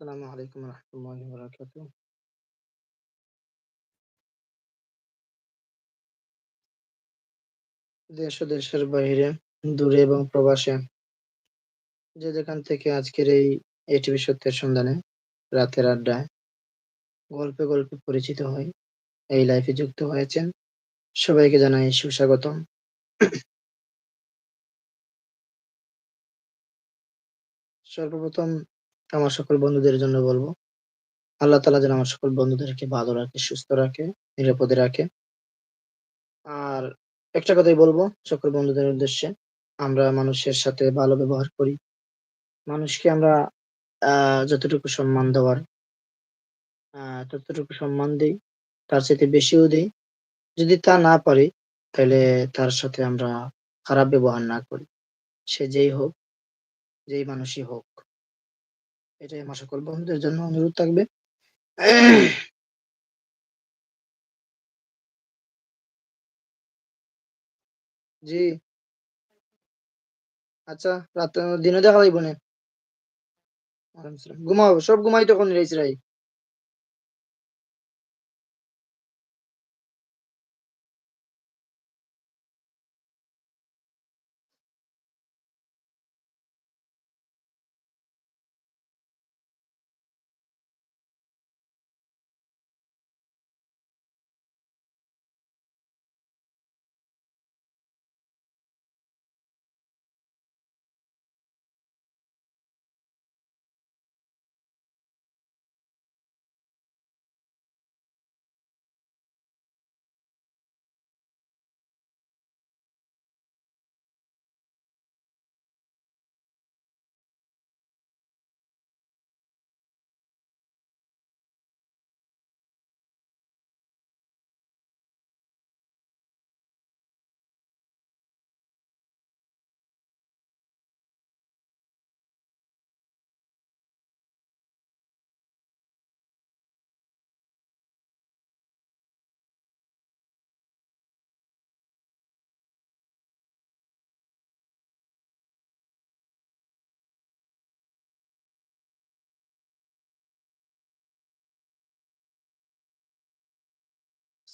আসসালামু আলাইকুম রহমতুল্লাহি বারাকাতুহ। দেশ ও দেশের বাইরে, দূরে এবং প্রবাসে যে যেখান থেকে আজকের এই এটিভি সত্যের সন্ধানে, রাতের আড্ডায় গল্পে, গল্পে পরিচিত হই। এই লাইফে যুক্ত হয়েছেন, সবাইকে জানাই সুস্বাগতম। সর্বপ্রথম আমার সকল বন্ধুদের জন্য বলব আল্লাহ তাআলা যেন আমার সকল বন্ধুদেরকে ভালো রাখে, সুস্থ রাখে, নিরাপদে রাখে। আর একটা কথাই বলব সকল বন্ধুদের উদ্দেশ্যে, আমরা মানুষের সাথে ভালো ব্যবহার করি। মানুষকে আমরা যতটুকু সম্মান দেওয়ার ততটুকু সম্মান দিই তার চাইতে বেশিও দিই যদি তা না পারি, তাহলে তার সাথে আমরা খারাপ ব্যবহার না করি। সে যেই হোক, যেই মানুষই হোক। এটাই আমার সকল বন্ধুদের জন্য অনুরোধ থাকবে। জি। আচ্ছা, রাত দিনে দেখা যাইব না। ঘুমাও, সব ঘুমাই তখন রাইছ-রাই।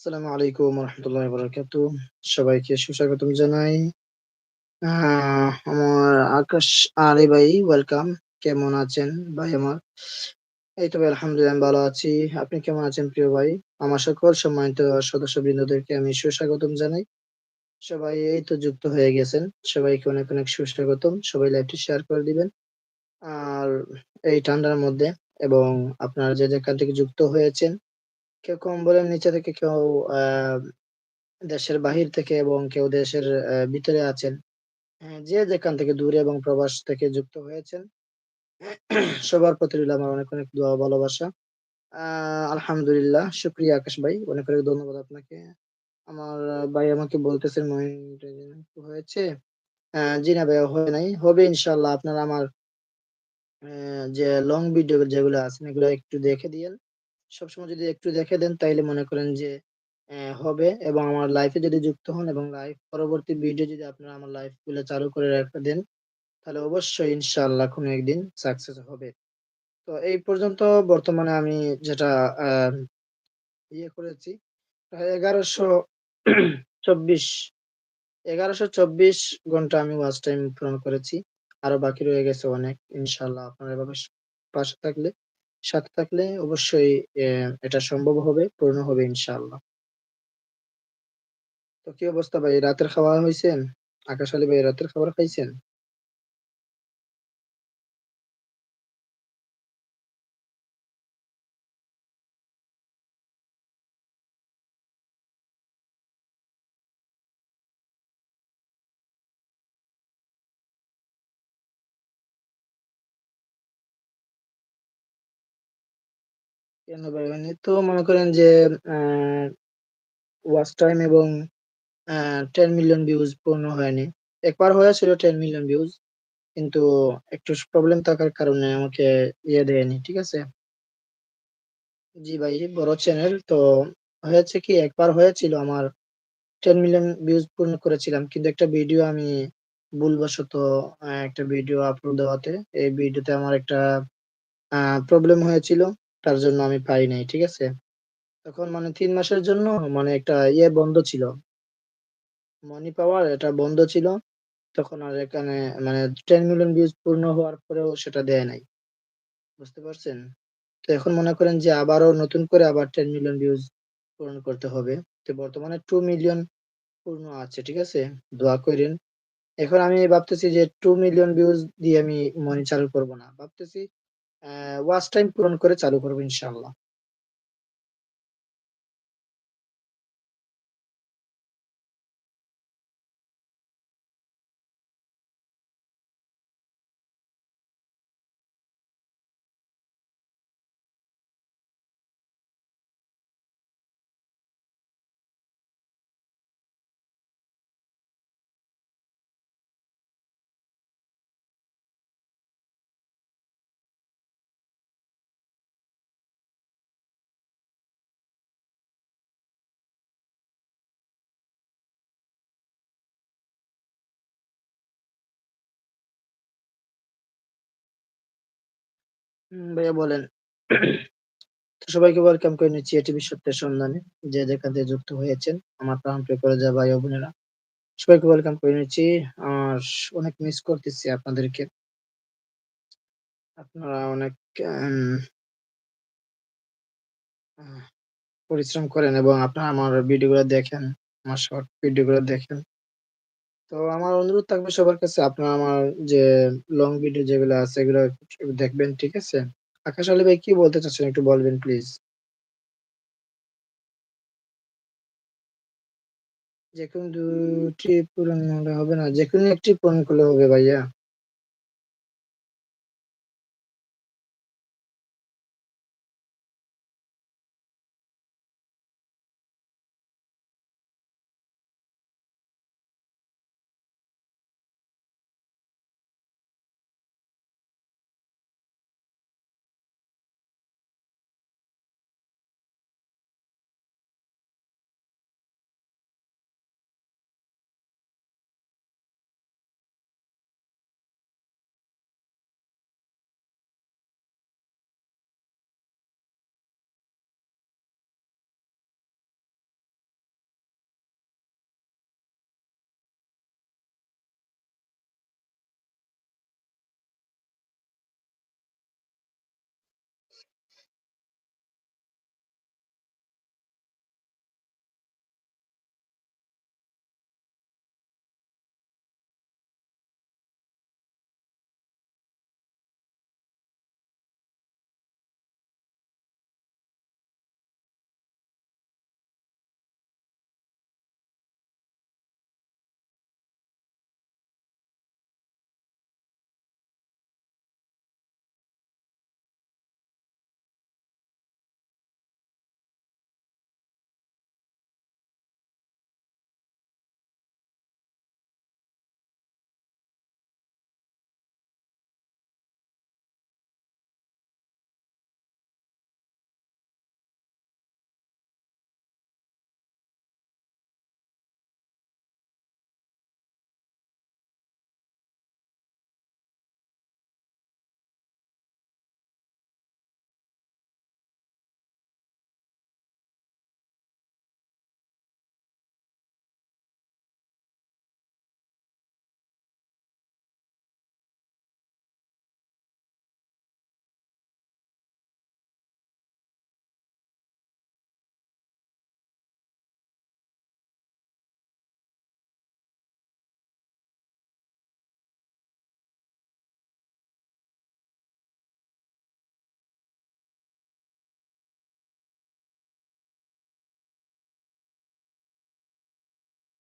আসসালামু আলাইকুম ওয়া বারাকাতুহ। সবাইকে সুস্বাগতম জানাই। আমার আকাশ আলী ভাই ওয়েলকাম। কেমন আছেন ভাই আমার? এই তো ভাই আলহামদুলিল্লাহ ভালো আছি। আপনি কেমন আছেন প্রিয় ভাই? আমার সকল সম্মানিত সদস্য বৃন্দদেরকে আমি সুস্বাগতম জানাই। সবাই এই তো যুক্ত হয়ে গেছেন। সবাইকে অনেক, অনেক সুস্বাগতম। সবাই লাইভটি শেয়ার করে দিবেন। আর এই ঠান্ডার মধ্যে এবং আপনারা যে যেখান থেকে যুক্ত হয়েছেন, কেউ কম্বলের নিচে থেকে, কেউ দেশের বাহির থেকে এবং কেউ দেশের ভিতরে আছেন। যে যেখান থেকে দূরে এবং প্রবাস থেকে যুক্ত হয়েছেন সবার প্রতি আমার অনেক, অনেক দোয়া ভালোবাসা। আলহামদুলিল্লাহ, শুকরিয়া আকাশ ভাই। অনেক, অনেক ধন্যবাদ আপনাকে। আমার ভাই আমাকে বলতেছেন হয়েছে? জি না ভাইয়া হয় নাই। হবে ইনশাআল্লাহ। আপনারা আমার যে লং ভিডিও যেগুলো আছেন এগুলো একটু দেখে দিয়েন। সবসময় যদি একটু দেখে দেন তাইলে মনে করেন যে হবে এবং আমার লাইভে যদি যুক্ত হন এবং লাইভ পরবর্তী ভিডিও যদি আপনারা আমার লাইভগুলো চালু করে রেখে দেন, তাহলে অবশ্যই ইনশাআল্লাহ কোনো একদিন সাকসেস হবে। তো এই পর্যন্ত বর্তমানে আমি যেটা ইয়ে করেছি প্রায় ১১২৪ ১১২৪ ঘণ্টা আমি ওয়াচ টাইম পূরণ করেছি। আরও বাকি রয়ে গেছে অনেক। ইনশাআল্লাহ আপনারা এভাবে পাশে থাকলে, সাথে থাকলে অবশ্যই আহ, এটা সম্ভব হবে, পূর্ণ হবে ইনশাআল্লাহ। তো কি অবস্থা ভাই? রাতের খাওয়া হইছেন? আকাশ আলী ভাই রাতের খাবার খাইছেন? কেন? এমনি তো মনে করেন যে ওয়াচ টাইম এবং 10 মিলিয়ন ভিউজ পূর্ণ হয়নি। একবার হয়েছিল 10 মিলিয়ন ভিউজ। কিন্তু একটু প্রবলেম থাকার কারণে আমাকে ইয়ে দেয়নি। ঠিক আছে? জি ভাই, বড় চ্যানেল। তো হয়েছে কি একবার হয়েছিল আমার 10 মিলিয়ন ভিউজ পূর্ণ করেছিলাম। কিন্তু একটা ভিডিও আমি ভুলবশত একটা ভিডিও আপলোড দেওয়াতে এই ভিডিওতে আমার একটা প্রবলেম হয়েছিল। তার জন্য আমি পাই নাই। ঠিক আছে? তখন মানে তিন মাসের জন্য মানে একটা ইয়ে বন্ধ ছিল। মানি পাওয়ার এটা বন্ধ ছিল। তখন আর এখানে মানে টেন মিলিয়ন ভিউজ পূর্ণ হওয়ার পরেও সেটা দেয় নাই। বুঝতে পারছেন? তো এখন মনে করেন যে আবারও নতুন করে আবার টেন মিলিয়ন ভিউজ পূরণ করতে হবে। তো বর্তমানে টু মিলিয়ন পূর্ণ আছে। ঠিক আছে? দোয়া কইরেন। এখন আমি ভাবতেছি যে টু মিলিয়ন ভিউজ দিয়ে আমি মনি চালু করব না। ভাবতেছি ওয়াচ টাইম পূরণ করে চালু করব ইনশাআল্লাহ। ভাইয়া বলেন। সবাইকে ওয়েলকাম করে নিচ্ছি এটিভি সত্যের সন্ধানে। যে যেখান থেকে যুক্ত হয়েছেন, আমার প্রাণপ্রিয় কলেজার ভাই ও বোনেরা। সবাইকে ওয়েলকাম করে নিচ্ছি। আর অনেক মিস করতেছি আপনাদেরকে। আপনারা অনেক পরিশ্রম করেন এবং আপনারা আমার ভিডিওগুলো দেখেন, আমার শর্ট ভিডিওগুলো দেখেন। তো আমার অনুরোধ থাকবে সবার কাছে আপনারা আমার যে লং ভিডিও যেগুলো আছে এগুলো দেখবেন, ঠিক আছে? আকাশ আলী ভাই কি বলতে চাচ্ছেন একটু বলবেন প্লিজ? যেকোনো ২ টি পূরণ হলে হবে না। যেকোনো একটি পূরণ করলে হবে ভাইয়া।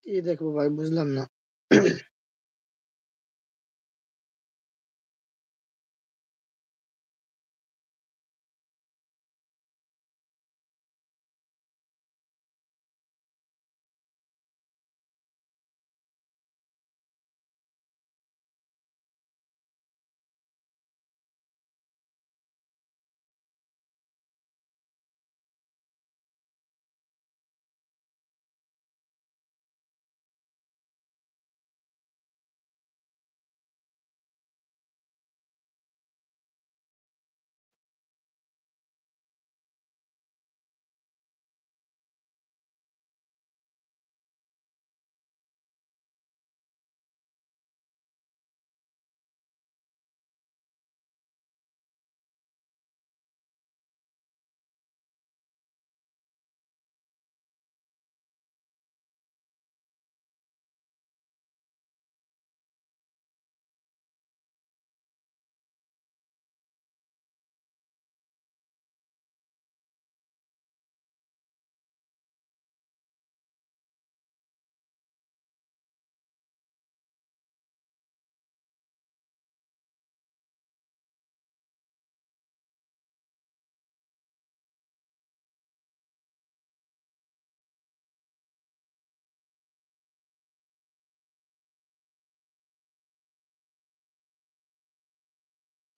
কি দেখব ভাই বুঝলাম না।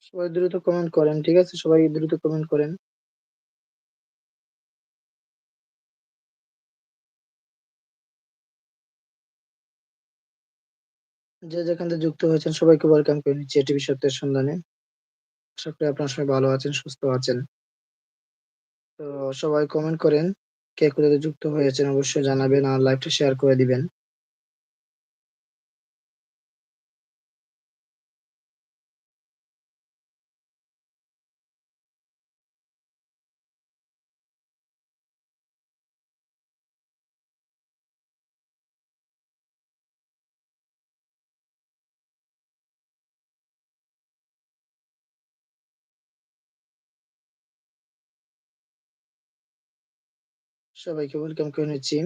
সবাই দ্রুত কমেন্ট করেন। ঠিক আছে? সবাই দ্রুত কমেন্ট করেন। যে যেখান থেকে যুক্ত হয়েছেন সবাইকে ওয়েলকাম করে নিচ্ছি এটিভি সত্যের সন্ধানে। আশা করি আপনারা সবাই ভালো আছেন, সুস্থ আছেন। তো সবাই কমেন্ট করেন। কে কোথা থেকে যুক্ত হয়েছেন অবশ্যই জানাবেন আর লাইভটা শেয়ার করে দিবেন। সবাইকে ওয়েলকাম করে নিচ্ছি।